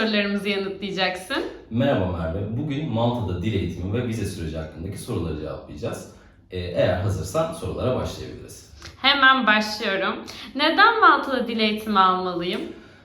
sorularımızı yanıtlayacaksın? Merhaba Merve. Bugün Malta'da dil eğitimi ve vize süreci hakkındaki soruları cevaplayacağız. Ee, eğer hazırsan sorulara başlayabiliriz. Hemen başlıyorum. Neden Malta'da dil eğitimi almalıyım?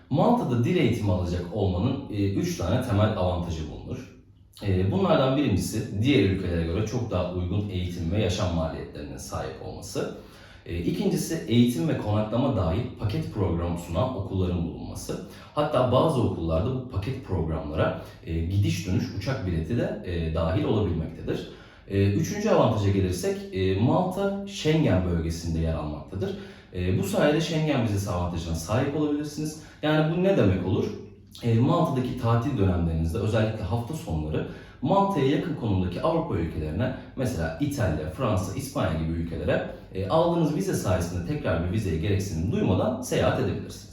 Malta'da dil eğitimi alacak olmanın 3 tane temel avantajı bulunur. E, bunlardan birincisi diğer ülkelere göre çok daha uygun eğitim ve yaşam maliyetlerine sahip olması. E, İkincisi eğitim ve konaklama dahil paket programı sunan okulların bulunması. Hatta bazı okullarda bu paket programlara e, gidiş dönüş uçak bileti de e, dahil olabilmektedir. E, Üçüncü avantaja gelirsek Malta Schengen bölgesinde yer almaktadır. Bu sayede Schengen vizesi avantajına sahip olabilirsiniz. Yani bu ne demek olur? E, Malta'daki tatil dönemlerinizde özellikle hafta sonları Malta'ya yakın konumdaki Avrupa ülkelerine mesela İtalya, Fransa, İspanya gibi ülkelere e, aldığınız vize sayesinde tekrar bir vizeye gereksinim duymadan seyahat edebilirsiniz.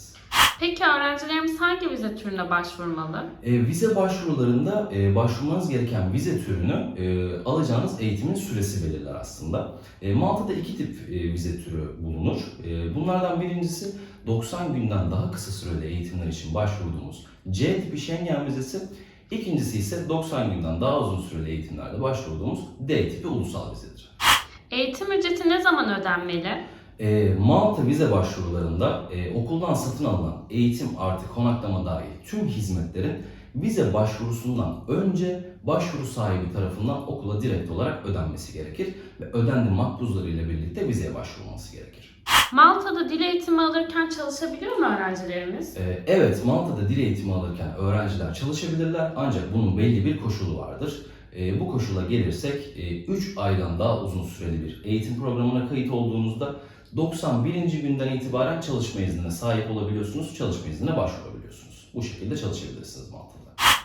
Peki öğrencilerimiz hangi vize türüne başvurmalı? E, vize başvurularında e, başvurmanız gereken vize türünü e, alacağınız eğitimin süresi belirler aslında. E, Malta'da iki tip e, vize türü bulunur. E, bunlardan birincisi 90 günden daha kısa süreli eğitimler için başvurduğumuz C tipi Schengen vizesi. İkincisi ise 90 günden daha uzun süreli eğitimlerde başvurduğumuz D tipi ulusal vizedir. Eğitim ücreti ne zaman ödenmeli? E, Malta vize başvurularında e, okuldan satın alınan eğitim artı konaklama dahil tüm hizmetlerin vize başvurusundan önce başvuru sahibi tarafından okula direkt olarak ödenmesi gerekir ve ödendiği makbuzları ile birlikte vizeye başvurulması gerekir. Malta'da dil eğitimi alırken çalışabiliyor mu öğrencilerimiz? E, evet, Malta'da dil eğitimi alırken öğrenciler çalışabilirler ancak bunun belli bir koşulu vardır. E, bu koşula gelirsek 3 aydan daha uzun süreli bir eğitim programına kayıt olduğunuzda 91. günden itibaren çalışma iznine sahip olabiliyorsunuz, çalışma iznine başvurabiliyorsunuz. Bu şekilde çalışabilirsiniz Malta'da.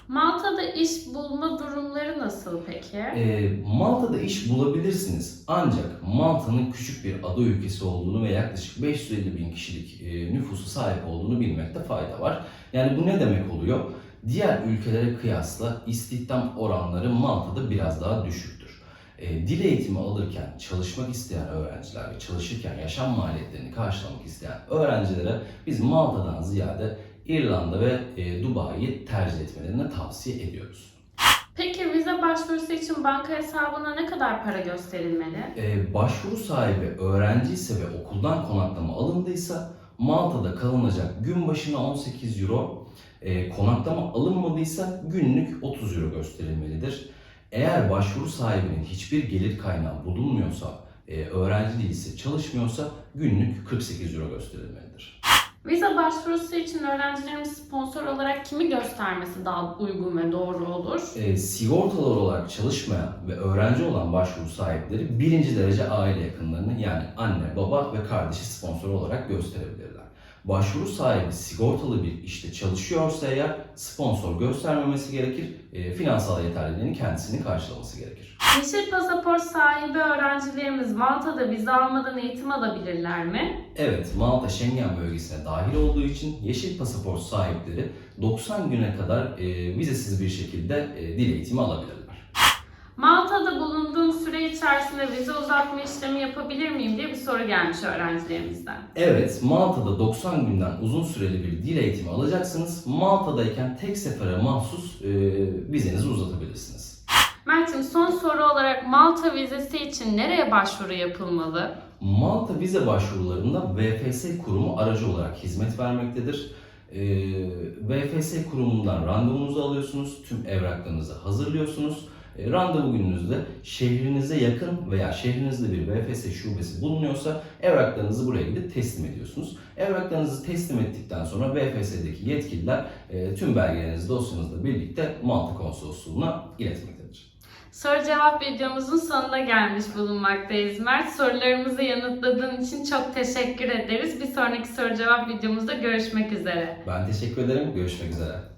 Malta'da iş bulma durumları nasıl peki? E, Malta'da iş bulabilirsiniz ancak Malta'nın küçük bir ada ülkesi olduğunu ve yaklaşık 550 bin kişilik e, nüfusu sahip olduğunu bilmekte fayda var. Yani bu ne demek oluyor? Diğer ülkelere kıyasla istihdam oranları Malta'da biraz daha düşüktür. E, dil eğitimi alırken çalışmak isteyen öğrenciler ve çalışırken yaşam maliyetlerini karşılamak isteyen öğrencilere biz Malta'dan ziyade İrlanda ve e, Dubai'yi tercih etmelerini tavsiye ediyoruz. Peki vize başvurusu için banka hesabına ne kadar para gösterilmeli? Ee, başvuru sahibi öğrenci ise ve okuldan konaklama alındıysa Malta'da kalınacak gün başına 18 euro, e, konaklama alınmadıysa günlük 30 euro gösterilmelidir. Eğer başvuru sahibinin hiçbir gelir kaynağı bulunmuyorsa, e, öğrenci değilse, çalışmıyorsa günlük 48 euro gösterilmelidir. Vize başvurusu için öğrencilerimiz sponsor olarak kimi göstermesi daha uygun ve doğru olur? E, sigortalı olarak çalışmayan ve öğrenci olan başvuru sahipleri birinci derece aile yakınlarını yani anne, baba ve kardeşi sponsor olarak gösterebilirler. Başvuru sahibi sigortalı bir işte çalışıyorsa eğer sponsor göstermemesi gerekir, e, finansal yeterliliğini kendisini karşılaması gerekir. Yeşil pasaport sahibi öğrencilerimiz Malta'da vize almadan eğitim alabilirler mi? Evet, Malta Schengen bölgesine dahil olduğu için yeşil pasaport sahipleri 90 güne kadar e, vizesiz bir şekilde e, dil eğitimi alabilirler. İçerisinde vize uzatma işlemi yapabilir miyim diye bir soru gelmiş öğrencilerimizden. Evet, Malta'da 90 günden uzun süreli bir dil eğitimi alacaksınız. Malta'dayken tek sefere mahsus e, vizenizi uzatabilirsiniz. Mert'im son soru olarak Malta vizesi için nereye başvuru yapılmalı? Malta vize başvurularında VFS kurumu aracı olarak hizmet vermektedir. E, VFS kurumundan randevunuzu alıyorsunuz, tüm evraklarınızı hazırlıyorsunuz. E, randevu gününüzde şehrinize yakın veya şehrinizde bir VFS şubesi bulunuyorsa evraklarınızı buraya gidip teslim ediyorsunuz. Evraklarınızı teslim ettikten sonra VFS'deki yetkililer e, tüm belgelerinizi dosyanızla birlikte Malta Konsolosluğu'na iletmektedir. Soru cevap videomuzun sonuna gelmiş bulunmaktayız Mert. Sorularımızı yanıtladığın için çok teşekkür ederiz. Bir sonraki soru cevap videomuzda görüşmek üzere. Ben teşekkür ederim. Görüşmek üzere.